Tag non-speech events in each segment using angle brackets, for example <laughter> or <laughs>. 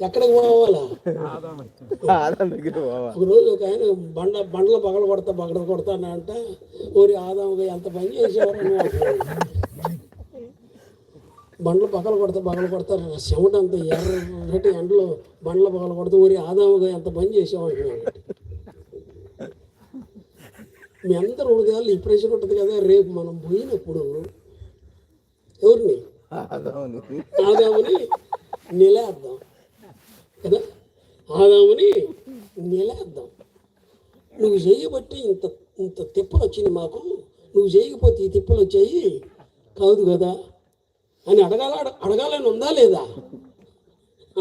ఎక్కడికి పోవాలా? ఆదాం దగ్గర పోవా. ఒక రోజు ఒక ఆయన బండ బండలు పగల కొడతా పగల కొడతానంట ఓరి ఆదాముగా ఎంత పని చేసేవారు. బండ్లు పగల కొడతా పగల కొడతా చెమట అంత ఎర్రటి ఎండలో బండ్లు పగల కొడతా ఊరి ఆదాముగా ఎంత పని చేసామంటున్నాడు మీ అందరూ ఈ ప్రశ్న ఉంటుంది కదా రేపు మనం పోయినప్పుడు ఎవరిని? ఆదాముని. ఆదాముని నిలేద్దాం. కదా? ఆదాముని నిలేద్దాం. నువ్వు చేయబట్టి ఇంత ఇంత తిప్పలు వచ్చింది మాకు. నువ్వు చేయకపోతే ఈ తిప్పలు వచ్చాయి కాదు కదా? అని అడగాల అడగాలని ఉందా లేదా?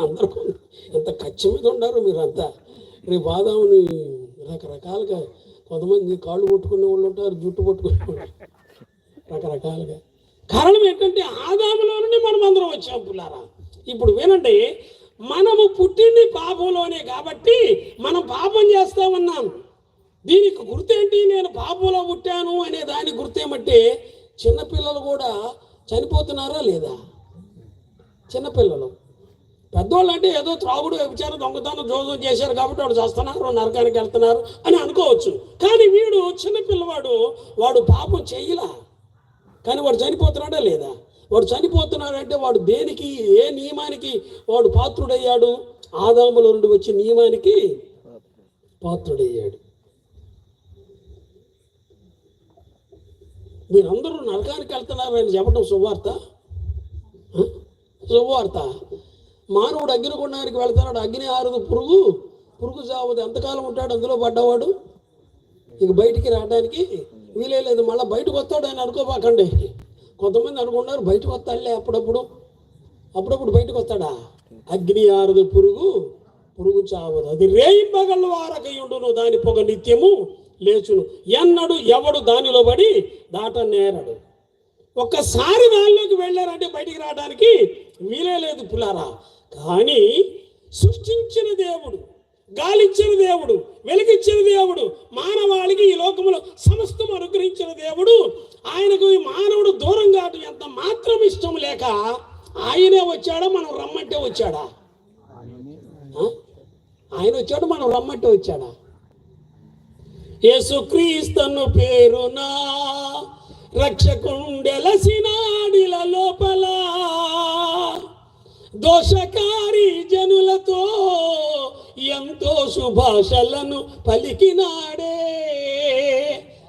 అందరూ ఎంత ఖర్చు మీద ఉన్నారు మీరంతా. రేపు బాదాముని రకరకాలుగా కొంతమంది కాళ్ళు పట్టుకునే వాళ్ళు ఉంటారు జుట్టు పట్టుకునే వాళ్ళు రకరకాలుగా. కారణం ఏంటంటే ఆదాములో నుండి మనం అందరం వచ్చాం పుల్లారా. ఇప్పుడు వినండి మనము పుట్టింది పాపంలోనే కాబట్టి మనం పాపం చేస్తా ఉన్నాం. దీనికి గుర్తేంటి? నేను పాపంలో పుట్టాను అనే దానికి గుర్తేమంటే చిన్నపిల్లలు కూడా చనిపోతున్నారా లేదా? చిన్నపిల్లలు. పెద్దోళ్ళు అంటే ఏదో త్రాగుడు వ్యభిచారం దొంగతనం జోదం చేశారు కాబట్టి వాడు చేస్తున్నారు నరకానికి వెళ్తున్నారు అని అనుకోవచ్చు. కానీ వీడు చిన్నపిల్లవాడు వాడు పాపం చెయ్యలా కానీ వాడు చనిపోతున్నాడా లేదా? వాడు చనిపోతున్నాడంటే వాడు దేనికి ఏ నియమానికి వాడు పాత్రుడయ్యాడు? ఆదాముల నుండి వచ్చే నియమానికి పాత్రుడయ్యాడు. మీరందరూ నరకానికి వెళ్తున్నారని చెప్పడం శుభవార్త? శుభార్త శుభవార్త. మానవుడు అగ్నిగుండానికి వెళ్తున్నాడు. అగ్ని ఆరదు పురుగు పురుగు చావదు. ఎంతకాలం ఉంటాడు అందులో పడ్డవాడు? ఇక బయటికి రావడానికి వీలే లేదు. మళ్ళీ బయటకు వస్తాడు అని అనుకోబాకండి. కొంతమంది అనుకున్నారు బయటకు వస్తాడులే అప్పుడప్పుడు. అప్పుడప్పుడు బయటకు వస్తాడా? అగ్ని ఆరదు పురుగు పురుగు చావదు. అది రేయింబగళ్ళు వారకయుండును దాని పొగ నిత్యము లేచును. ఎన్నడు ఎవడు దానిలో పడి దాట నేరడు ఒక్కసారి దానిలోకి వెళ్ళారంటే బయటికి రావడానికి వీలే లేదు పులారా. కానీ సృష్టించిన దేవుడు గాలిచ్చిన దేవుడు వెలిగిచ్చిన దేవుడు మానవాళికి ఈ లోకములో సమస్తం అనుగ్రహించిన దేవుడు. ఆయనకు ఈ మానవుడు దూరం కావటం ఎంత మాత్రం ఇష్టం లేక ఆయనే వచ్చాడా మనం రమ్మంటే వచ్చాడా? ఆయన వచ్చాడు మనం రమ్మంటే వచ్చాడా? యేసుక్రీస్తను పేరునా రక్షకుండెలసినాడిల లోపల దోషకారి జనులతో ఎంతో శుభాషలను పలికినాడే.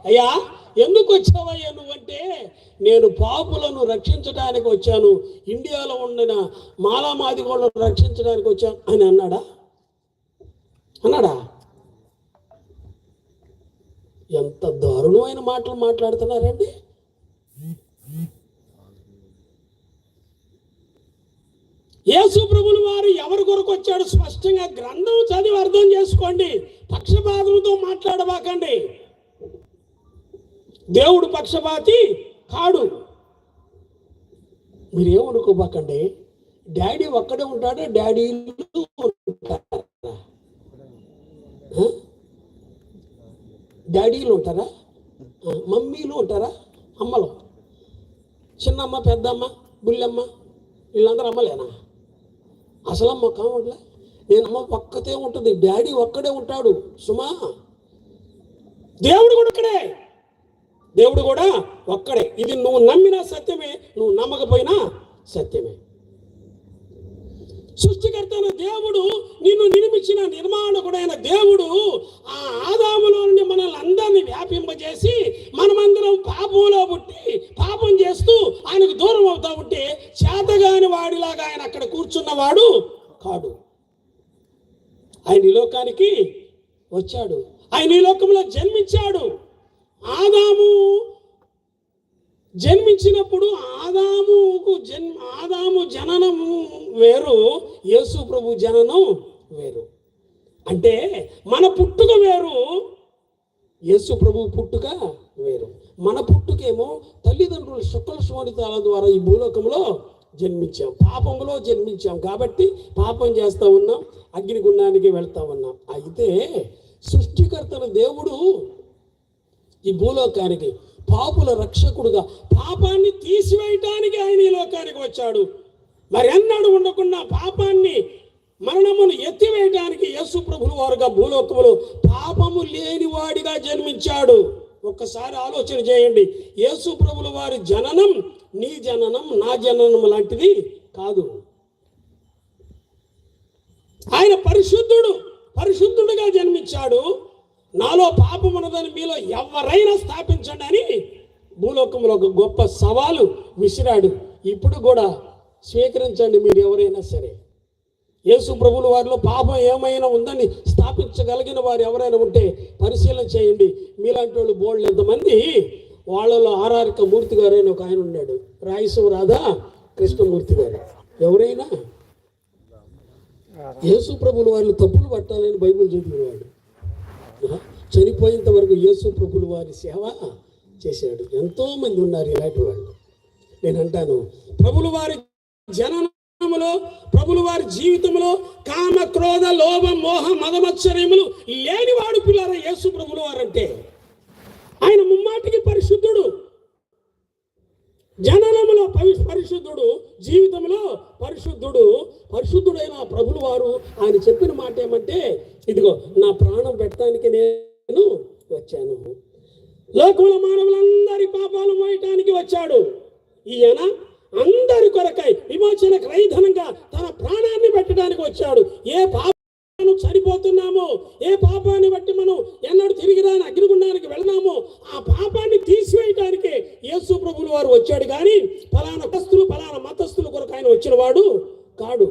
అయ్యా ఎందుకు వచ్చావయ్యా నువ్వంటే నేను పాపులను రక్షించడానికి వచ్చాను. ఇండియాలో ఉండిన మాలామాదిగోళ్ళను రక్షించడానికి వచ్చాను అని అన్నాడా? అన్నాడా? ఎంత దారుణమైన మాటలు మాట్లాడుతున్నారండి. యేసు ప్రభుల వారు ఎవరి కొరకు వచ్చాడు స్పష్టంగా గ్రంథం చదివి అర్థం చేసుకోండి. పక్షపాతంతో మాట్లాడబాకండి. దేవుడు పక్షపాతి కాడు. మీరేమనుకోబాకండి డాడీ ఒక్కడే ఉంటాడా? డాడీలు ఉంటారా? డాడీలు ఉంటారా? మమ్మీలు ఉంటారా? అమ్మలు. చిన్నమ్మ పెద్దమ్మ బుల్లమ్మ వీళ్ళందరూ అమ్మలేనా? అసలమ్మ కావట్లే నేనమ్మ ఒక్కతే ఉంటుంది డాడీ ఒక్కడే ఉంటాడు. సుమా దేవుడు కూడా ఒక్కడే. దేవుడు కూడా ఒక్కడే. ఇది నువ్వు నమ్మినా సత్యమే నువ్వు నమ్మకపోయినా సత్యమే. సృష్టికర్తైన దేవుడు నిన్ను నిర్మించిన నిర్మాణకుడైన దేవుడు ఆ ఆదాములో నుండి మనల్ని అందరినీ వ్యాపింపజేసి మనమందరం పాపంలో పుట్టి పాపం చేస్తూ ఆయనకు దూరం అవుతా ఉంటే చేతగాని వాడిలాగా ఆయన అక్కడ కూర్చున్నవాడు కాడు. ఆయన ఈ లోకానికి వచ్చాడు. ఆయన ఈ లోకంలో జన్మించాడు. ఆదాము జన్మించినప్పుడు ఆదాముకు జన్మ ఆదాము జననం వేరు యేసు ప్రభు జననం వేరు. అంటే మన పుట్టుక వేరు యేసు ప్రభు పుట్టుక వేరు. మన పుట్టుకేమో తల్లిదండ్రులు శుక్ల శోణితాల ద్వారా ఈ భూలోకంలో జన్మించాం. పాపంలో జన్మించాం. కాబట్టి పాపం చేస్తా ఉన్నాం అగ్నిగుండానికి వెళ్తా ఉన్నాం. అయితే సృష్టికర్తన దేవుడు ఈ భూలోకానికి పాపుల రక్షకుడుగా పాపాన్ని తీసివేయటానికి ఆయన ఈ లోకానికి వచ్చాడు. మరి ఎన్నడూ ఉండకుండా పాపాన్ని మరణమును ఎత్తివేయటానికి యేసు ప్రభులు వారుగా భూలోకములు పాపము లేనివాడిగా జన్మించాడు. ఒక్కసారి ఆలోచన చేయండి. యేసు ప్రభుల వారి జననం నీ జననం నా జననం లాంటిది కాదు. ఆయన పరిశుద్ధుడు పరిశుద్ధుడుగా జన్మించాడు. నాలో పాపం ఉన్నదని మీలో ఎవరైనా స్థాపించండి అని భూలోకంలో ఒక గొప్ప సవాలు విసిరాడు. ఇప్పుడు కూడా స్వీకరించండి మీరు ఎవరైనా సరే. యేసు ప్రభుల వారిలో పాపం ఏమైనా ఉందని స్థాపించగలిగిన వారు ఎవరైనా ఉంటే పరిశీలన చేయండి. మీలాంటి వాళ్ళు బోళ్ళు ఎంతమంది? వాళ్ళలో ఆర్ఆర్క మూర్తి గారు అని ఒక ఆయన ఉన్నాడు. రాయసం రాధా కృష్ణమూర్తి గారు. ఎవరైనా? యేసు ప్రభుల వారిని తప్పులు పట్టాలని బైబిల్ ఆత్మ చనిపోయేంత వరకు యేసు ప్రభులు వారి సేవ చేశాడు. ఎంతోమంది ఉన్నారు ఇలాంటి వాళ్ళు. నేను అంటాను ప్రభులు వారి జననములో ప్రభులు వారి జీవితంలో కామ క్రోధ లోభ మోహ మదమత్సర్యములు లేనివాడు పిల్లల యేసు ప్రభులు వారంటే. ఆయన ముమ్మాటికి పరిశుద్ధుడు. జననములో పవి పరిశుద్ధుడు జీవితంలో పరిశుద్ధుడు పరిశుద్ధుడైన ప్రభులు వారు ఆయన చెప్పిన మాట ఏమంటే ఇదిగో నా ప్రాణం పెట్టడానికి నేను వచ్చాను. లోకంలో మానవులందరి పాపాలు మోయటానికి వచ్చాడు. ఈయన అందరి కొరకై విమోచన క్రైధనంగా తన ప్రాణాన్ని పెట్టడానికి వచ్చాడు. ఏ పాప మనం ఏ పాపాన్ని బట్టి మనం ఎన్నడూ తిరిగి రాని అగ్నిగుండానికి వెళ్ళినామో? ఆ పాపాన్ని తీసివేయటానికే యేసు ప్రభులు వారు వచ్చాడు. కానీ ఫలానా కస్తులు ఫలానా మతస్థుల కొరకు ఆయన వచ్చినవాడు కాడు.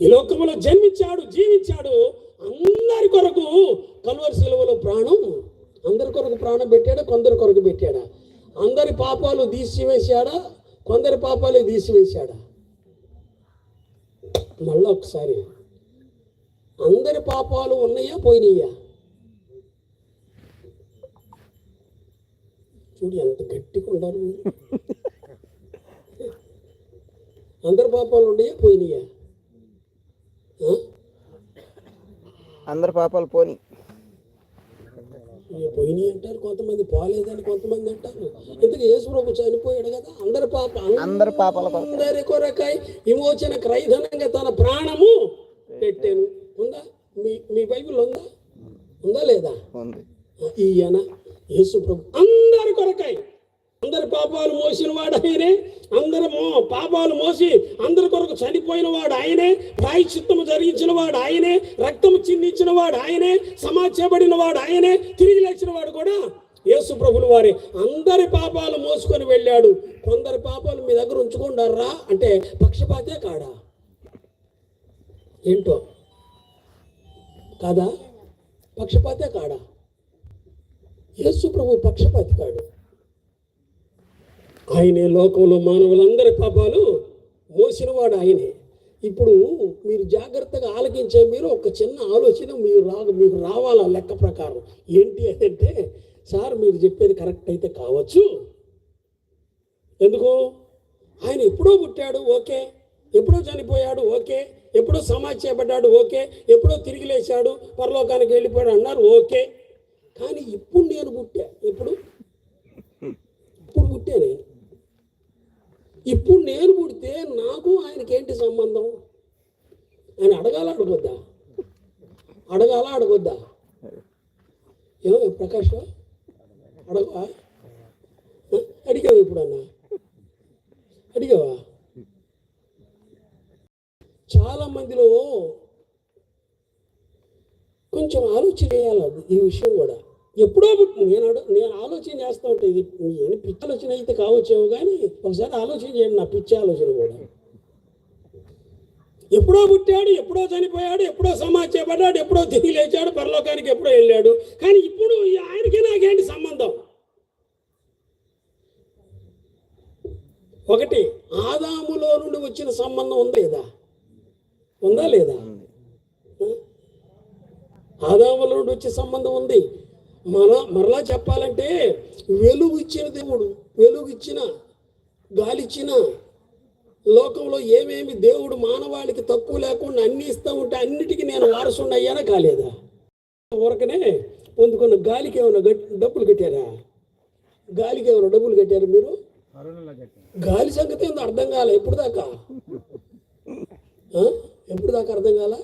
ఈ లోకంలో జన్మించాడు జీవించాడు అందరి కొరకు కల్వరి సెలవులో ప్రాణం. అందరి కొరకు ప్రాణం పెట్టాడా? కొందరి కొరకు పెట్టాడా? అందరి పాపాలు తీసివేశాడా? కొందరి పాపాలు తీసివేశాడా? మళ్ళీ ఒకసారి. అందరి పాపాలు ఉన్నాయా పోయినాయా? చూడు ఎంత గట్టిగా ఉండాలి అందరి పాపాలు ఉన్నాయా పోయినాయా? అందరి పాపాలు పోనీ. పోయినాయి అంటారు కొంతమంది పోలేదని కొంతమంది అంటారు. ఇంతకు యేసు ప్రభు చనిపోయాడు కదా అందరి పాప అందరి పాపాల. అందరి కొరకై విమోచన క్రైధనంగా తన ప్రాణము పెట్టాను. ఉందా? మీ మీ బైబిల్ ఉందా? ఉందా లేదా? ఈయన యేసు ప్రభు అందరి కొరకై అందరి పాపాలు మోసిన వాడు ఆయనే. అందరి మో- పాపాలు మోసి అందరి కొరకు చనిపోయిన వాడు ఆయనే. ప్రాయశ్చిత్తము జరిగించిన వాడు ఆయనే. రక్తము చిందించిన వాడు ఆయనే. సమాచేయబడిన వాడు ఆయనే. తిరిగి లేచిన వాడు కూడా యేసు ప్రభులు వారి. అందరి పాపాలు మోసుకొని వెళ్ళాడు. కొందరి పాపాలు మీ దగ్గర ఉంచుకుంటారా? అంటే పక్షపాతే కాడా? ఏంటో? కాదా? పక్షపాతే కాడా? యేసు ప్రభు పక్షపాతి కాడు. ఆయనే లోకంలో మానవులందరి పాపాలు మోసినవాడు ఆయనే. ఇప్పుడు మీరు జాగ్రత్తగా ఆలకించే మీరు ఒక చిన్న ఆలోచన మీరు రా మీకు రావాలా లెక్క ప్రకారం? ఏంటి అంటే సార్ మీరు చెప్పేది కరెక్ట్ అయితే కావచ్చు. ఎందుకు? ఆయన ఎప్పుడో పుట్టాడు ఓకే. ఎప్పుడో చనిపోయాడు ఓకే. ఎప్పుడో సమాధి చేపడ్డాడు ఓకే. ఎప్పుడో తిరిగి లేచాడు పరలోకానికి వెళ్ళిపోయాడు అన్నారు ఓకే. కానీ ఇప్పుడు నేను పుట్టా. ఎప్పుడు? ఇప్పుడు పుట్టా ఇప్పుడు నేను పుడితే నాకు ఆయనకి ఏంటి సంబంధం? ఆయన అడగాల అడగొద్దా? అడగాల అడగొద్దా? ఏమో ప్రకాష్ అడగవా? ఆ? అడిగావు ఎప్పుడన్నా? అడిగావా? చాలా మందిలో కొంచెం ఆలోచన చేయాలి ఈ విషయం కూడా. ఎప్పుడో పుట్టి నేను నేను ఆలోచన చేస్తూ ఉంటే. ఇది పిచ్చి ఆలోచన అయితే కావచ్చేమో కానీ ఒకసారి ఆలోచన చేయండి. నా పిచ్చి ఆలోచన కూడా. ఎప్పుడో పుట్టాడు ఎప్పుడో చనిపోయాడు ఎప్పుడో సమాధి చేయబడ్డాడు ఎప్పుడో తిరిగి లేచాడు పరలోకానికి ఎప్పుడో వెళ్ళాడు. కానీ ఇప్పుడు ఆయనకి నాకేంటి సంబంధం? ఒకటి ఆదాములో నుండి వచ్చిన సంబంధం ఉందా లేదా? ఉందా లేదా? ఆదాముల నుండి వచ్చే సంబంధం ఉంది. మన మరలా చెప్పాలంటే వెలుగు ఇచ్చిన దేవుడు వెలుగు ఇచ్చిన గాలి ఇచ్చిన లోకంలో ఏమేమి దేవుడు మానవాళికి తక్కువ లేకుండా అన్ని ఇస్తూ ఉంటే అన్నిటికీ నేను వారసుండి అయ్యానా కాలేదా? ఊరకనే పొందుకున్న గాలికి ఏమైనా డబ్బులు కట్టారా? గాలికి ఏమైనా డబ్బులు కట్టారా మీరు? గాలి సంగతి ఏందో అర్థం కాలే ఎప్పుడు దాకా? ఎప్పుడు దాకా అర్థం కాల?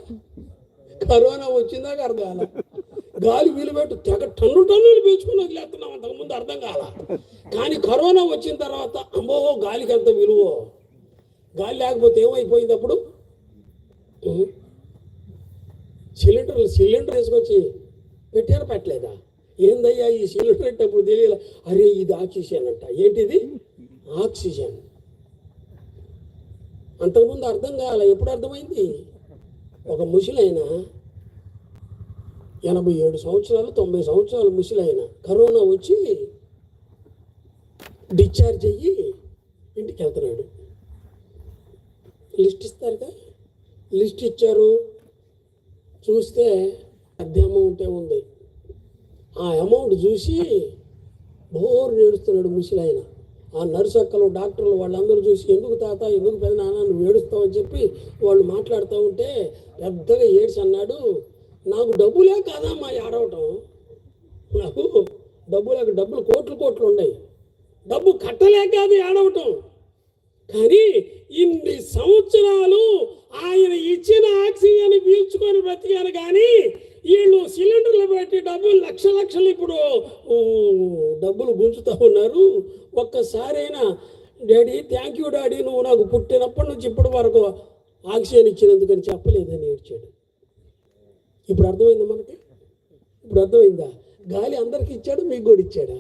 కరోనా వచ్చిందాక అర్థం కాల? గాలి వీలుపెట్టు తెగ టన్ను టన్నులు పీల్చుకుని వదిలేస్తున్నాం అంతకుముందు అర్థం కాల. కానీ కరోనా వచ్చిన తర్వాత అమ్మో గాలికి ఎంత విలువ. గాలి లేకపోతే ఏమైపోయింది అప్పుడు? సిలిండర్లు సిలిండర్ వేసుకొచ్చి పెట్టారు పెట్టలేదా? ఏందయ్యా ఈ సిలిండర్ అంటే అప్పుడు తెలియాల. అరే ఇది ఆక్సిజన్ అంట. ఏంటిది? ఆక్సిజన్. అంతకుముందు అర్థం కావాల ఎప్పుడు అర్థమైంది? ఒక ముసలైనా ఎనభై ఏడు సంవత్సరాలు తొంభై సంవత్సరాలు ముసలైన కరోనా వచ్చి డిశ్చార్జ్ అయ్యి ఇంటికి వెళ్తున్నాడు. లిస్ట్ ఇస్తారుగా? లిస్ట్ ఇచ్చారు. చూస్తే పెద్ద అమౌంటే ఉంది. ఆ అమౌంట్ చూసి బోర్ నేడుస్తున్నాడు ముసలాయన ఆ నర్సు అక్కలు డాక్టర్లు వాళ్ళందరూ చూసి ఎందుకు తాత ఎందుకు పెద్ద నాన్న నువ్వు ఏడుస్తావని చెప్పి వాళ్ళు మాట్లాడుతూ ఉంటే పెద్దగా ఏడ్చి అన్నాడు నాకు డబ్బులే కాదమ్మా ఏడవటం నాకు డబ్బు లేక డబ్బులు కోట్లు కోట్లు ఉన్నాయి. డబ్బు కట్టలేక కాదు ఏడవటం కానీ ఇన్ని సంవత్సరాలు ఆయన ఇచ్చిన ఆక్సిజన్ పీల్చుకొని బ్రతికాను కానీ వీళ్ళు సిలిండర్లు పెట్టి డబ్బులు లక్ష లక్షలు ఇప్పుడు డబ్బులు గుంజుతూ ఉన్నారు. ఒక్కసారైనా డాడీ థ్యాంక్ యూ డాడీ నువ్వు నాకు పుట్టినప్పటి నుంచి ఇప్పటి వరకు ఆక్సిజన్ ఇచ్చినందుకని చెప్పలేదని ఏడ్చాడు. ఇప్పుడు అర్థమైందా మనకి? ఇప్పుడు అర్థమైందా? గాలి అందరికి ఇచ్చాడు మీకు కూడా ఇచ్చాడా?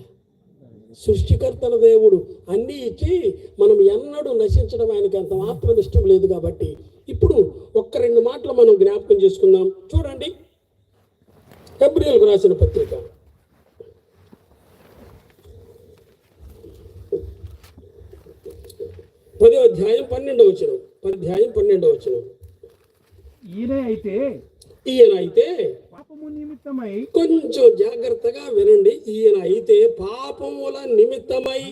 సృష్టికర్తల దేవుడు అన్నీ ఇచ్చి మనం ఎన్నడూ నశించడం ఆయనకి అంత మాత్రం ఇష్టం లేదు కాబట్టి. ఇప్పుడు ఒక్క రెండు మాటలు మనం జ్ఞాపకం చేసుకుందాం. చూడండి. ఫిబ్రియల్కు రాసిన పత్రిక. పదో అధ్యాయం పన్నెండవ వచ్చిన అధ్యాయం పన్నెండవ వచ్చిన ఈయన అయితే ఈయన అయితే పాపము నిమిత్తమై కొంచెం జాగ్రత్తగా వినండి. ఈయన అయితే పాపముల నిమిత్తమై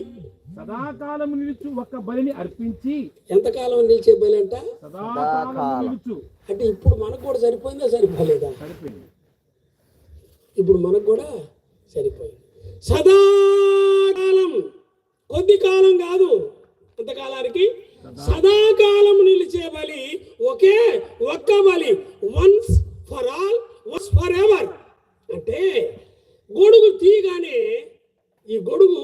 సదాకాలము నిలుచు ఒక బలిని అర్పించి ఎంతకాలం నిలిచే బలి అంట సదాకాలము నిలుచు. అంటే ఇప్పుడు మనకు కూడా సరిపోయిందా సరిపోలేదా? సరిపోయింది. ఇప్పుడు మనకు కూడా సరిపోయింది. సదాకాలం కొద్ది కాలం కాదు. ఎంతకాలానికి సదాకాలం నిలిచే బలి ఒకే ఒక్క బలి. Once for all was forever అంటే గొడుగు తీయగానే ఈ గొడుగు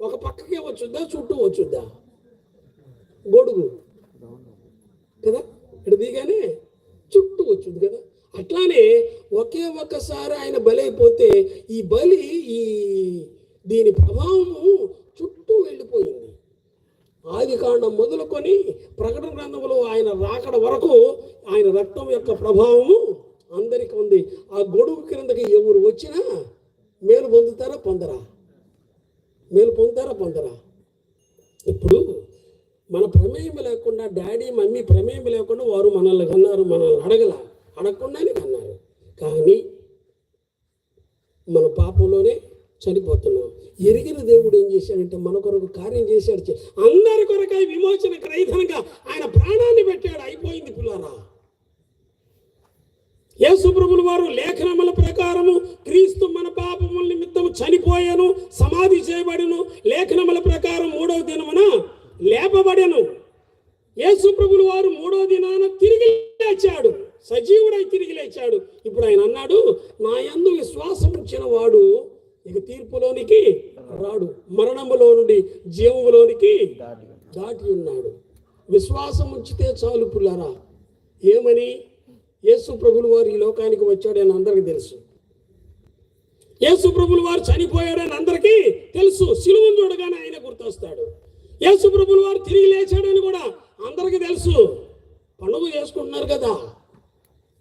ఒక పక్కకే వచ్చుద్దా చుట్టూ వచ్చుద్దా? గొడుగు. కదా? ఇక్కడ దిగానే చుట్టూ వచ్చింది కదా? అట్లానే ఒకే ఒక్కసారి ఆయన బలి అయిపోతే ఈ బలి ఈ దీని ప్రభావము చుట్టూ వెళ్ళిపోయింది. ఆది కాండం మొదలుకొని ప్రకటన గ్రంథంలో ఆయన రాకడ వరకు ఆయన రక్తం యొక్క ప్రభావము అందరికీ ఉంది. ఆ గొడుగు క్రిందకి ఎవరు వచ్చినా మేలు పొందుతారా పొందరా? మేలు పొందుతారా పొందరా? ఇప్పుడు మన ప్రమేయం లేకుండా డాడీ మమ్మీ ప్రమేయం లేకుండా వారు మనల్ని కన్నారు మనల్ని అడగల అడగకుండానే కన్నారు. కానీ మన పాపంలోనే చనిపోతున్నాం. ఎరిగిన దేవుడు ఏం చేశాడంటే మన కొరకు కార్యం చేశాడు. అందరి కొరకై విమోచన క్రైతనంగా ఆయన ప్రాణాన్ని పెట్టాడు. అయిపోయింది పిల్లరా యేసుప్రభులు వారు లేఖనముల ప్రకారము క్రీస్తు మన పాపముల నిమిత్తము చనిపోయాను సమాధి చేయబడిను. లేఖనముల ప్రకారం మూడవ దినమున లేపబడెను. యేసుప్రభులు వారు మూడవ దినాన తిరిగి లేచాడు సజీవుడై తిరిగి లేచాడు. ఇప్పుడు ఆయన అన్నాడు నా యందు విశ్వాసం ఉంచిన వాడు ఇక తీర్పులోనికి రాడు మరణములో నుండి జీవములోనికి దాటి ఉన్నాడు. విశ్వాసం ఉంచితే చాలు పుల్లరా. ఏమని? యేసు ప్రభులు వారు ఈ లోకానికి వచ్చాడని అందరికీ తెలుసు. యేసు ప్రభులు వారు చనిపోయాడని అందరికీ తెలుసు. సిలువను చూడగానే ఆయన గుర్తొస్తాడు. యేసు ప్రభులు వారు తిరిగి లేచాడని కూడా అందరికీ తెలుసు. పండుగ చేసుకుంటున్నారు కదా.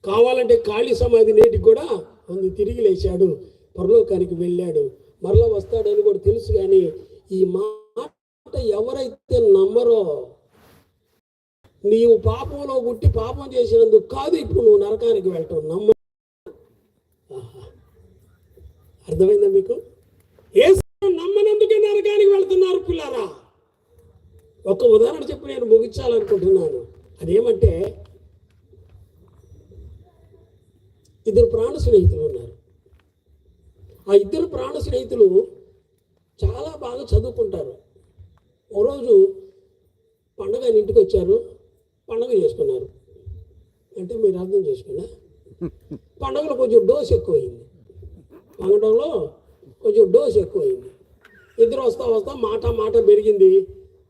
కావాలంటే ఖాళీ సమాధి నేటికి కూడా ఉంది. తిరిగి లేచాడు. పరలోకానికి వెళ్ళాడు. మరలా వస్తాడని కూడా తెలుసు కానీ ఈ మాట ఎవరైతే నమ్మరో నీవు పాపంలో పుట్టి పాపం చేసినందుకు కాదు ఇప్పుడు నువ్వు నరకానికి వెళ్ళటం నమ్మ. అర్థమైందా మీకు? ఏ నమ్మనందుకే నరకానికి వెళ్తున్నారు పిల్లారా. ఒక ఉదాహరణ చెప్పి నేను ముగించాలనుకుంటున్నాను. అదేమంటే ఇద్దరు ప్రాణ స్నేహితులు ఉన్నారు. ఆ ఇద్దరు ప్రాణ స్నేహితులు చాలా బాగా చదువుకుంటారు. ఓ రోజు పండగ ఇంటికి వచ్చారు. పండగ చేసుకున్నారు. అంటే మీరు అర్థం చేసుకున్నా? పండగలో కొంచెం డోస్ ఎక్కువైంది. పంగడంలో కొంచెం డోస్ ఎక్కువైంది. ఇద్దరు వస్తా వస్తా మాట మాట పెరిగింది.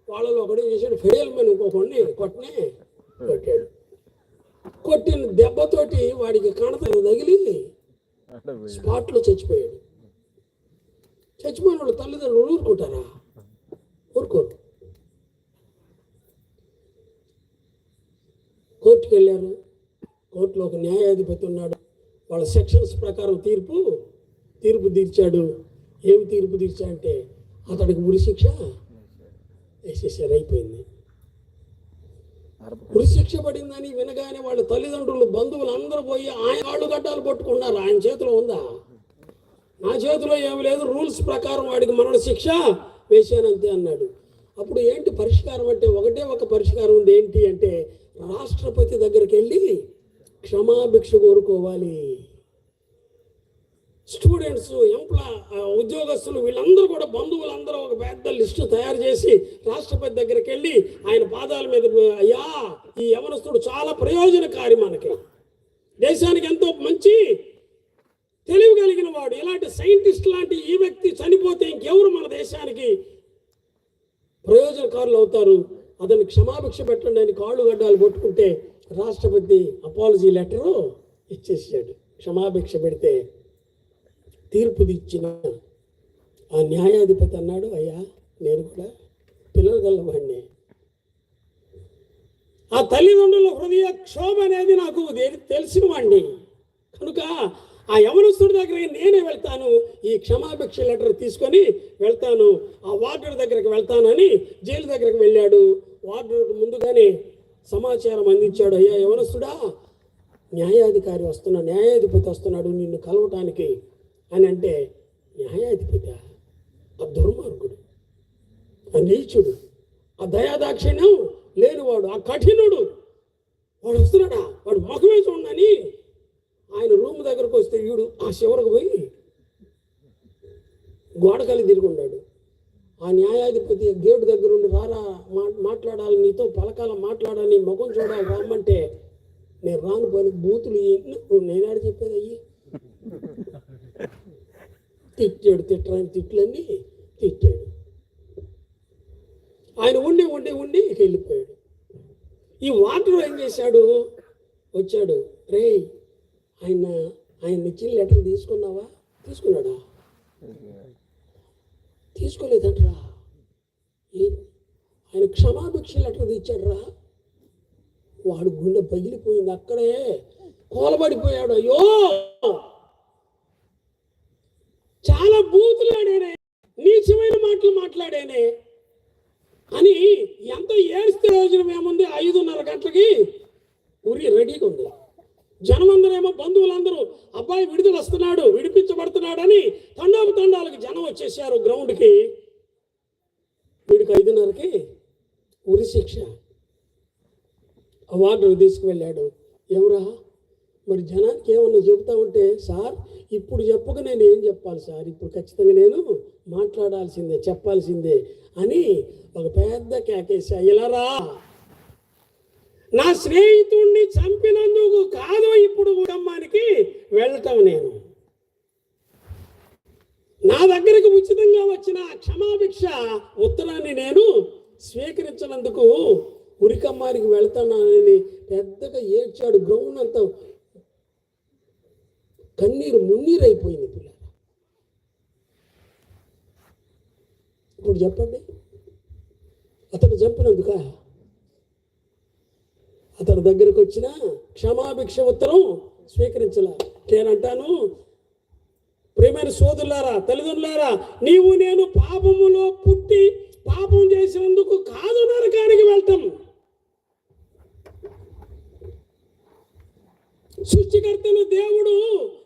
వాళ్ళలో ఒకటి చేశాడు? ఫెయిల్ మీద ఇంకొకడిని కొట్టనే కొట్టాడు. కొట్టిన దెబ్బతోటి వాడికి కణత తగిలి స్పాట్లో చచ్చిపోయాడు. చచ్చిపోయిన వాళ్ళు తల్లిదండ్రులు ఊరుకుంటారా? ఊరుకోరు. కోర్టుకు వెళ్ళారు కోర్టులో ఒక న్యాయాధిపతి ఉన్నాడు. వాళ్ళ సెక్షన్స్ ప్రకారం తీర్పు తీర్పు తీర్చాడు. ఏమి తీర్పు తీర్చా అంటే అతడికి ఉరిశిక్ష వేసేసారు అయిపోయింది. ఉరిశిక్ష పడిందని వినగానే వాళ్ళ తల్లిదండ్రులు బంధువులు అందరూ పోయి ఆయన కాళ్ళు గడ్డాలు పట్టుకున్నారు. ఆయన చేతిలో ఉందా? నా చేతిలో ఏమి లేదు. రూల్స్ ప్రకారం వాడికి మరణ శిక్ష వేశానంతే అన్నాడు. అప్పుడు ఏంటి పరిష్కారం అంటే ఒకటే ఒక పరిష్కారం ఉంది. ఏంటి అంటే రాష్ట్రపతి దగ్గరికి వెళ్ళి క్షమాభిక్ష కోరుకోవాలి. స్టూడెంట్స్ ఎంప్లా ఉద్యోగస్తులు వీళ్ళందరూ కూడా బంధువులందరూ ఒక పెద్ద లిస్టు తయారు చేసి రాష్ట్రపతి దగ్గరికి వెళ్ళి ఆయన పాదాల మీద అయ్యా ఈ యవనస్తుడు చాలా ప్రయోజనకారి మనకి. దేశానికి ఎంతో మంచి తెలివి కలిగిన వాడు. ఇలాంటి సైంటిస్ట్ లాంటి ఈ వ్యక్తి చనిపోతే ఇంకెవరు మన దేశానికి ప్రయోజనకారులు అవుతారు? అతను క్షమాభిక్ష పెట్టండి అని కాళ్ళు గడ్డాలు కొట్టుకుంటే రాష్ట్రపతి అపాలజీ లెటరు ఇచ్చేసాడు. క్షమాభిక్ష పెడితే తీర్పు ఇచ్చిన ఆ న్యాయాధిపతి అన్నాడు అయ్యా నేను కూడా పిల్లలు గల్లవాడిని ఆ తల్లిదండ్రుల హృదయ క్షోభ అనేది నాకు తెలిసిన వాడిని. కనుక ఆ యవనస్తుడి దగ్గరికి నేనే వెళ్తాను. ఈ క్షమాభిక్ష లెటర్ తీసుకొని వెళ్తాను. ఆ వార్డర్ దగ్గరికి వెళ్తానని జైలు దగ్గరికి వెళ్ళాడు. వార్డర్కు ముందుగానే సమాచారం అందించాడు. అయ్యా యవనస్తుడా న్యాయాధికారి వస్తున్నా న్యాయాధిపతి వస్తున్నాడు. నిన్ను కలవటానికి అని అంటే న్యాయాధిపతి ఆ దుర్మార్గుడు ఆ నీచుడు ఆ దయాదాక్షిణ్యం లేనివాడు ఆ కఠినుడు వాడు వస్తున్నాడా? వాడు ముఖమే చూడని ఆయన రూమ్ దగ్గరకు వస్తే వీడు ఆ చివరకు పోయి గోడకాలి తిరుగుండాడు. ఆ న్యాయాధిపతి గేటు దగ్గర ఉండి రారా మా మాట్లాడాలి నీతో పలకాల మాట్లాడాలి ముఖం చూడాలి రమ్మంటే నేను రాను పని బూతులు నేనాడు చెప్పేది అయ్యి. తిట్టాడు తిట్టరాని తిట్లన్నీ తిట్టాడు. ఆయన ఉండి ఉండి ఉండి వెళ్ళిపోయాడు. ఈ వాటర్ ఏం చేశాడు? వచ్చాడు. రే ఆయన ఆయన ఇచ్చిన లెటర్ తీసుకున్నావా? తీసుకున్నాడా? తీసుకోలేదంటరా. ఆయన క్షమాభిక్ష లెటర్ ఇచ్చాడురా వాడు గుండె పగిలిపోయింది అక్కడే. కోలబడిపోయాడు. అయ్యో! చాలా బూతులాడేనే నీచమైన మాటలు మాట్లాడేనే అని ఎంత ఏడిస్తే రోజున ఏముంది ఐదున్నర గంటలకి ఉరి రెడీగా ఉంది. జనమందరేమో బంధువులందరూ అబ్బాయి విడుదల వస్తున్నాడు విడిపించబడుతున్నాడని తండాపు తండాలకి జనం వచ్చేసారు గ్రౌండ్కి. వీడికి ఐదున్నరకి ఉరి శిక్ష. అవార్డు తీసుకువెళ్ళాడు. ఎవరా మరి జనానికి ఏమన్నా చెబుతా ఉంటే సార్ ఇప్పుడు చెప్పక నేను ఏం చెప్పాలి సార్? ఇప్పుడు ఖచ్చితంగా నేను మాట్లాడాల్సిందే చెప్పాల్సిందే అని ఒక పెద్ద కేకేసా ఇలారా నా స్నేహితుణ్ణి చంపినందుకు కాదు ఇప్పుడు కుటుంబానికి వెళ్ళటం నేను. నా దగ్గరకు ఉచితంగా వచ్చిన క్షమాభిక్ష ఉత్తరాన్ని నేను స్వీకరించినందుకు ఉరికమ్మారికి వెళ్తానని పెద్దగా ఏడ్చాడు గ్రౌండ్ అంతా కన్నీరు మున్నీరైపోయింది అయిపోయింది పిల్ల ఇప్పుడు చెప్పండి. అతను చంపినందుక? అతని దగ్గరకు వచ్చిన క్షమాభిక్ష ఉత్తరం స్వీకరించాల. నేనంటాను ప్రేమైన సోదరులారా తల్లిదండ్రులారా నీవు నేను పాపములో పుట్టి పాపం చేసినందుకు కాదు నరకానికి వెళ్తాం సృష్టికర్తను దేవుడు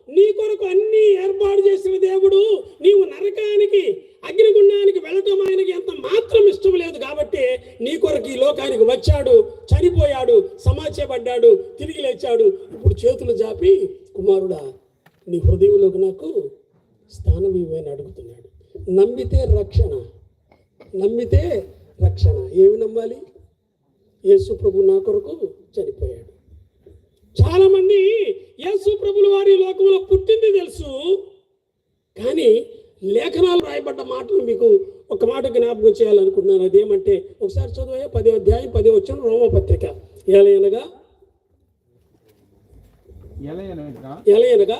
నీ కొరకు అన్ని ఏర్పాటు చేసిన దేవుడు నీవు నరకానికి అగ్నిగుండానికి వెళ్ళటం ఆయనకి ఎంత మాత్రం ఇష్టం లేదు కాబట్టి నీ కొరకు ఈ లోకానికి వచ్చాడు. చనిపోయాడు సమాచపడ్డాడు తిరిగి లేచాడు. ఇప్పుడు చేతులు జాపి కుమారుడా నీ హృదయంలోకి నాకు స్థానం ఇవ్వని అడుగుతున్నాడు. నమ్మితే రక్షణ నమ్మితే రక్షణ. ఏమి నమ్మాలి? యేసు ప్రభు నా కొరకు చనిపోయాడు. చాలామంది యేసు ప్రభులు వారి లోకంలో పుట్టింది తెలుసు కానీ లేఖనాలు రాయబడ్డ మాటలు మీకు ఒక మాట జ్ఞాపకం చేయాలనుకుంటున్నాను. అదేమంటే ఒకసారి చదివే పదే అధ్యాయం పదే వచ్చిన రోమపత్రిక ఎలయనగా ఎలయనగా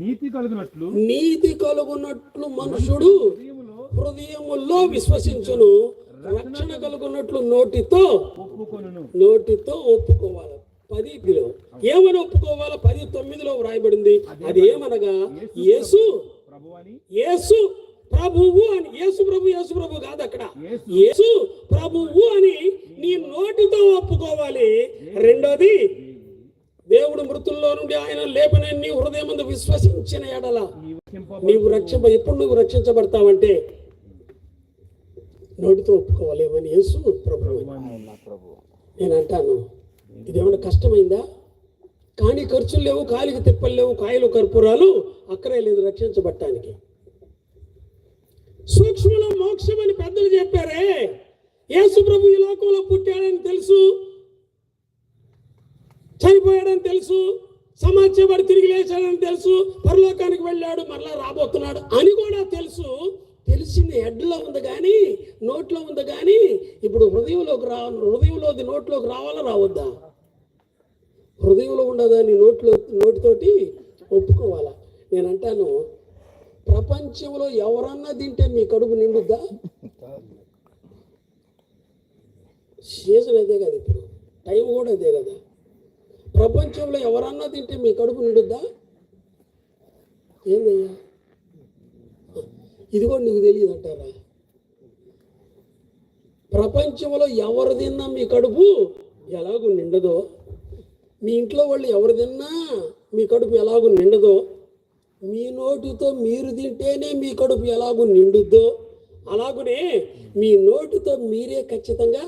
నీతి కలిగినట్లు నీతి కలుగున్నట్లు మనుషుడు హృదయములో హృదయములో విశ్వసించును. రక్షణ కలుగున్నట్లు నోటితో నోటితో ఒప్పుకోవాలి. పది బిలో ఏమని ఒప్పుకోవాలా? పది తొమ్మిదిలో వ్రాయబడింది. అది ఏమనగా యేసు అని యేసు ప్రభువు అని యేసు ప్రభు యేసు ప్రభు కాదు అక్కడ. యేసు. ప్రభువు అని నీ నోటితో ఒప్పుకోవాలి. రెండోది దేవుడు మృతుల్లో నుండి ఆయన లేపని నీ హృదయం ముందు విశ్వసించిన ఎడల నీవు రక్షింప ఎప్పుడు నువ్వు రక్షించబడతావంటే నోటితో ఒప్పుకోవాలి. ఏమని? యేసు ప్రభు నేను అంటాను ఇదేమైనా కష్టమైందా? కానీ ఖర్చులు లేవు కాలికి తిప్పలు లేవు కాయలు కర్పూరాలు అక్కడే లేదు రక్షించబట్టానికి సూక్ష్మలో మోక్షం అని పెద్దలు చెప్పారే. యేసు ప్రభు ఈ లోకంలో పుట్టాడని తెలుసు చనిపోయాడని తెలుసు సమాజపడి తిరిగి లేచాడని తెలుసు పరలోకానికి వెళ్ళాడు మరలా రాబోతున్నాడు అని కూడా తెలుసు. తెలిసింది హెడ్లో ఉంది కానీ నోట్లో ఉంది కానీ ఇప్పుడు హృదయంలోకి రా హృదయంలోది నోట్లోకి రావాలా రావద్దా? హృదయంలో ఉండదా నీ నోట్లో నోటితోటి ఒప్పుకోవాలా? నేను అంటాను ప్రపంచంలో ఎవరన్నా తింటే మీ కడుపు నిండుద్దా? సీజన్ అదే కదా ఇప్పుడు. టైం కూడా అదే కదా. ప్రపంచంలో ఎవరన్నా తింటే మీ కడుపు నిండుద్దా? ఏందయ్యా? ఇది కూడా నీకు తెలియదు అంటారా? ప్రపంచంలో ఎవరు తిన్నా మీ కడుపు ఎలాగో నిండదో మీ ఇంట్లో వాళ్ళు ఎవరు తిన్నా మీ కడుపు ఎలాగూ నిండదో మీ నోటితో మీరు తింటేనే మీ కడుపు ఎలాగూ నిండుద్దో అలాగునే మీ నోటితో మీరే ఖచ్చితంగా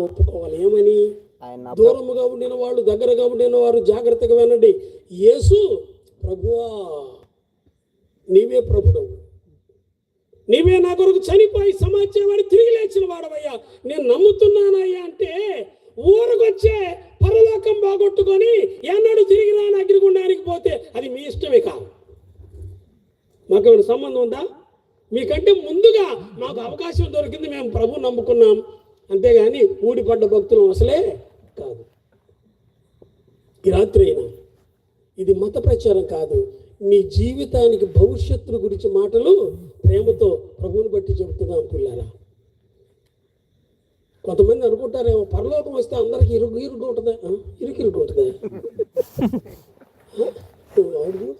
ఒప్పుకోవాలి. ఏమని? దూరముగా ఉండిన వాళ్ళు దగ్గరగా ఉండిన వారు జాగ్రత్తగా వినండి. యేసు ప్రభువా నీవే ప్రభుడు. నీవే నా కొరకు చనిపోయి సమాచారం తిరిగి లేచిన వాడవయ్యా. నేను నమ్ముతున్నానయ్యా అంటే ఊరకొచ్చే పరలోకం బాగొట్టుకొని ఎన్నడూ తిరిగి రాని అగ్నిగుండానికి పోతే అది మీ ఇష్టమే కాదు. మాకు ఏమైనా సంబంధం ఉందా? మీకంటే ముందుగా మాకు అవకాశం దొరికింది మేము ప్రభు నమ్ముకున్నాం. అంతేగాని ఊడిపడ్డ భక్తులు అసలే కాదు. ఈ రాత్రి అయినా ఇది మత ప్రచారం కాదు. నీ జీవితానికి భవిష్యత్తు గురించి మాటలు ప్రేమతో ప్రభువుని బట్టి చెబుతున్నాం పిల్లారా కొంతమంది అనుకుంటారేమో పరలోకం వస్తే అందరికి ఇరుగు ఇరుగు ఉంటుందా? ఇరుకు ఇరుగు ఉంటుందా <laughs>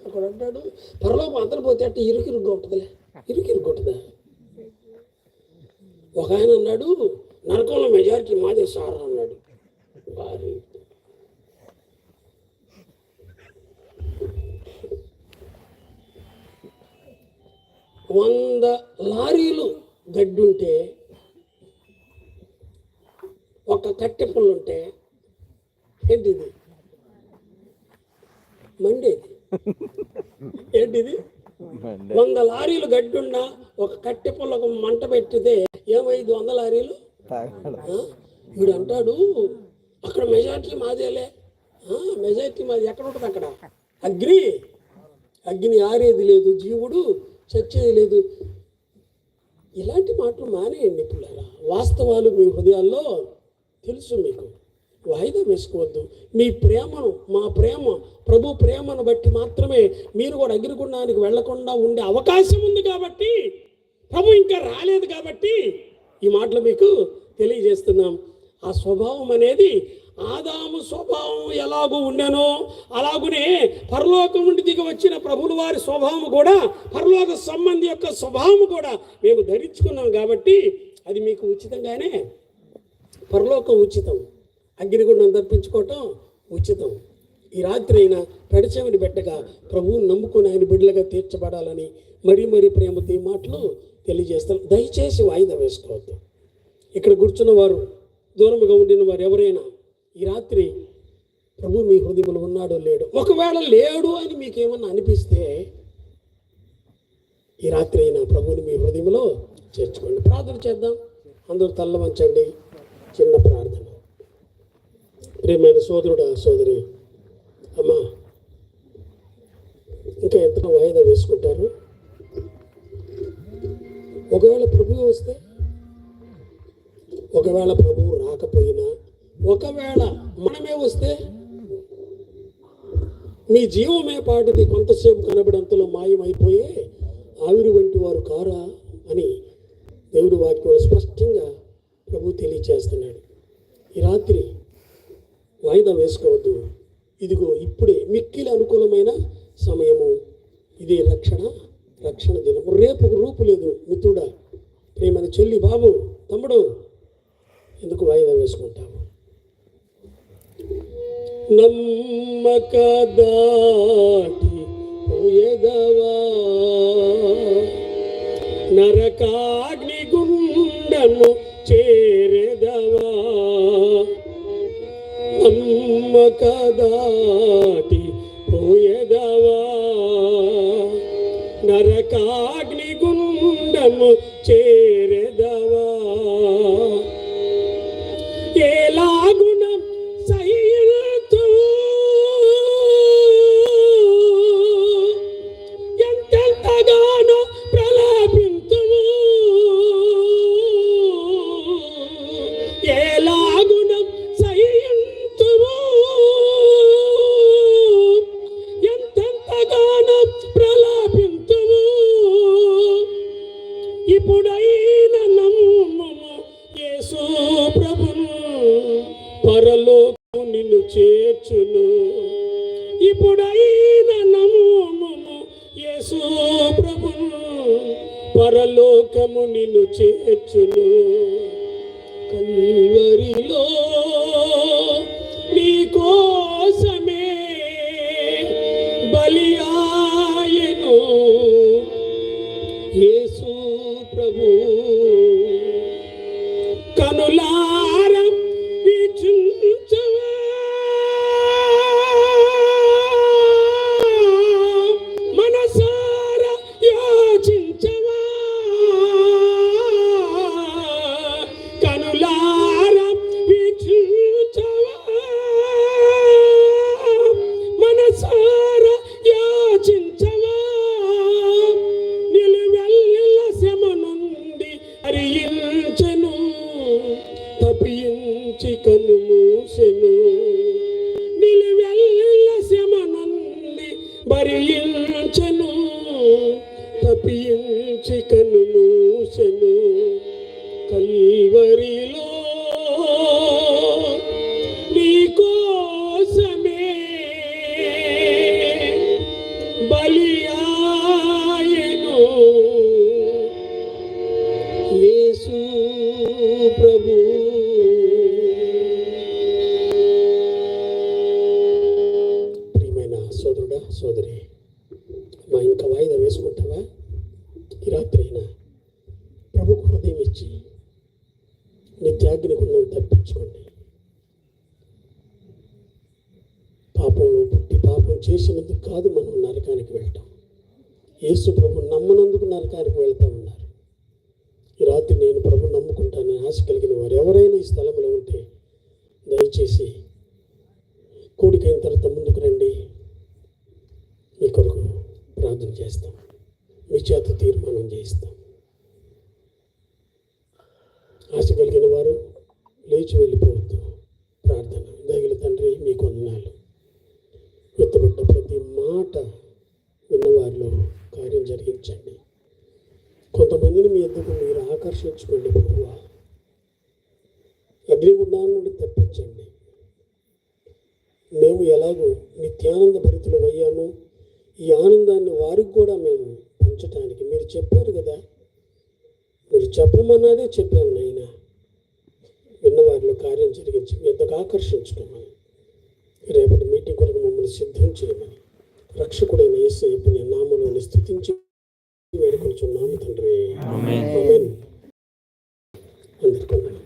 అక్కడ అంటాడు? పరలోకం అందరు పోతే అంటే ఇరుకు ఇరుగ్గా ఉంటుందిలే. ఇరుకు ఇరుగు ఉంటుందా. ఒక ఆయన అన్నాడు నరకంలో మెజారిటీ మాదే సార్ అన్నాడు. వారి వంద లారీలు గడ్డుంటే ఒక కట్టె పుల్లు ఉంటే ఏంటిది? మండేది. ఏంటిది. వంద లారీలు గడ్డున్నా ఒక కట్టె పుల్లకు మంట పెట్టితే ఏమైంది వంద లారీలు? వీడు అంటాడు అక్కడ మెజారిటీ మాదేలే. మెజారిటీ మాది ఎక్కడ ఉంటుంది అక్కడ? అగ్ని. అగ్ని ఆరేది లేదు జీవుడు చచ్చేది లేదు. ఇలాంటి మాటలు మానేయండి పిల్లల వాస్తవాలు మీ హృదయాల్లో తెలుసు మీకు. వాయిదా వేసుకోవద్దు. మీ ప్రేమను మా ప్రేమ ప్రభు ప్రేమను బట్టి మాత్రమే మీరు కూడా అగ్నిగుండానికి వెళ్ళకుండా ఉండే అవకాశం ఉంది కాబట్టి ప్రభు ఇంకా రాలేదు కాబట్టి ఈ మాటలు మీకు తెలియజేస్తున్నాం. ఆ స్వభావం అనేది ఆదాము స్వభావం ఎలాగూ ఉండెనో అలాగునే పరలోకం నుండి దిగి వచ్చిన ప్రభులు వారి స్వభావం కూడా పరలోక సంబంధి యొక్క స్వభావం కూడా మేము ధరించుకున్నాం కాబట్టి అది మీకు ఉచితంగానే పరలోకం ఉచితం. అగ్నిగుండం తప్పించుకోవటం ఉచితం. ఈ రాత్రి అయినా పెడచెవిని పెట్టగా ప్రభువుని నమ్ముకుని ఆయన బిడ్డలుగా తీర్చబడాలని మరీ మరీ ప్రేమతో ఈ మాటలు తెలియజేస్తారు. దయచేసి వాయిదా వేసుకోవద్దు. ఇక్కడ కూర్చున్న వారు దూరముగా ఉండిన వారు ఎవరైనా ఈ రాత్రి ప్రభు మీ హృదయంలో ఉన్నాడో లేడు ఒకవేళ లేడు అని మీకు ఏమన్నా అనిపిస్తే ఈ రాత్రి అయినా ప్రభువుని మీ హృదయంలో చేర్చుకోండి. ప్రార్థన చేద్దాం. అందరూ తల్ల వంచండి చిన్న ప్రార్థన. ప్రియమైన సోదరుడు సోదరి అమ్మా ఇంకా ఎంత వాయిదా వేసుకుంటారు. ఒకవేళ ప్రభువు వస్తే ఒకవేళ ప్రభువు రాకపోయినా ఒకవేళ మనమే వస్తే మీ జీవమే పాటిది కొంతసేపు కనబడంతలో మాయమైపోయే ఆవిరి వంటి వారు కారా అని దేవుడి వాక్యం స్పష్టంగా ప్రభు తెలియచేస్తున్నాడు. ఈ రాత్రి వాయిదా వేసుకోవద్దు. ఇదిగో ఇప్పుడే మిక్కిలి అనుకూలమైన సమయము. ఇది రక్షణ రక్షణ దినం రేపు రూపు లేదు మిత్రుడా. ప్రేమని చెల్లి బాబు తమ్ముడు ఎందుకు వాయిదా వేసుకుంటాము నమ్మక దాటి పోయెదవా? నరకాగ్ని గుండను చేరెదవా? నమ్మక దాటి పోయెదవా? నరకాగ్ని గుండము చే இவரில் తీర్మానం చేయిస్తాం. ఆశ కలిగిన వారు లేచి వెళ్ళిపోవద్దు. ప్రార్థన. దగిన తండ్రి మీకు వందనాలు ఎత్తబడ్డ ప్రతి మాట విన్నవారిలో కార్యం జరిగించండి. కొంతమందిని మీ ఎద్దుకు మీరు ఆకర్షించుకోండి ప్రభువా. అగ్నిగుండాల నుండి తప్పించండి. మేము ఎలాగో నిత్యానంద భరితులు అయ్యామో ఈ ఆనందాన్ని వారికి కూడా మేము పంచటానికి మీరు చెప్పారు కదా. మీరు చెప్పమన్నదే చెప్పాను నాయన. విన్నవారిలో కార్యం జరిగించి ఎంతగా ఆకర్షించుకోమని. రేపటి మీటింగ్ కొరకు మమ్మల్ని సిద్ధం చేయమని. రక్షకుడైన యేసు నీ నామను స్థుతించి వేడుకొంచున్నాము తండ్రి. అందరికీ.